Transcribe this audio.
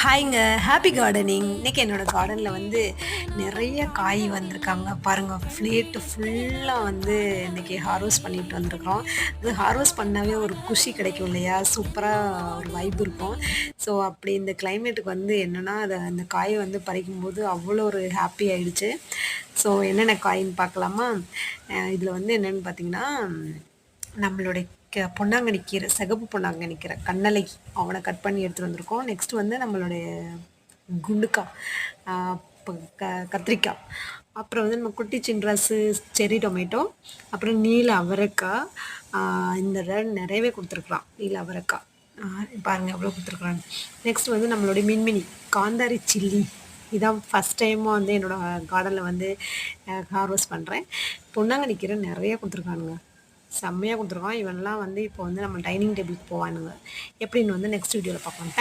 ஹாய்ங்க happy gardening இன்றைக்கி என்னோடய கார்டனில் வந்து நிறைய காய் வந்திருக்காங்க. பாருங்கள் ஃப்ளேட்டு ஃபுல்லாக வந்து இன்னைக்கு ஹார்வெஸ்ட் பண்ணிட்டு வந்திருக்கிறோம். அது ஹார்வெஸ்ட் பண்ணாவே ஒரு குஷி கிடைக்கும் இல்லையா? சூப்பராக ஒரு வைப் இருக்கும். ஸோ அப்படி இந்த கிளைமேட்டுக்கு வந்து என்னென்னா அதை அந்த காயை வந்து பறிக்கும்போது அவ்வளோ ஒரு ஹாப்பி ஆயிடுச்சு. ஸோ என்னென்ன காயின்னு பார்க்கலாமா? இதில் வந்து என்னென்னு பார்த்தீங்கன்னா நம்மளுடைய பொன்னாங்கண்ணி கீரை சிகப்பு பொன்னாங்கண்ணி கீரை கண்ணலை அவனை கட் பண்ணி எடுத்துகிட்டு வந்திருக்கோம். நெக்ஸ்ட் வந்து நம்மளுடைய குண்டுக்காய் க கத்திரிக்காய் அப்புறம் வந்து நம்ம குட்டி சின்ராஸு செரி டொமேட்டோ அப்புறம் நீல அவரைக்காய் இந்த நிறையவே கொடுத்துருக்குறான் நீல அவரைக்காய். பாருங்கள் எவ்வளோ கொடுத்துருக்குறாங்க நெக்ஸ்ட் வந்து நம்மளுடைய மின்மினி காந்தாரி சில்லி. இதான் ஃபஸ்ட் டைமாக வந்து என்னோடய கார்டனில் வந்து ஹார்வெஸ்ட் பண்ணுறேன் பொன்னாங்கண்ணி கீரை நிறைய கொடுத்துருக்கானுங்க. செம்மையாக கொடுத்துருக்கோம் இவன்லாம் வந்து இப்போ வந்து நம்ம டைனிங் டேபிளுக்கு போவானுங்க. எப்படின்னு வந்து நெக்ஸ்ட் வீடியோவில் பார்க்கலாம்.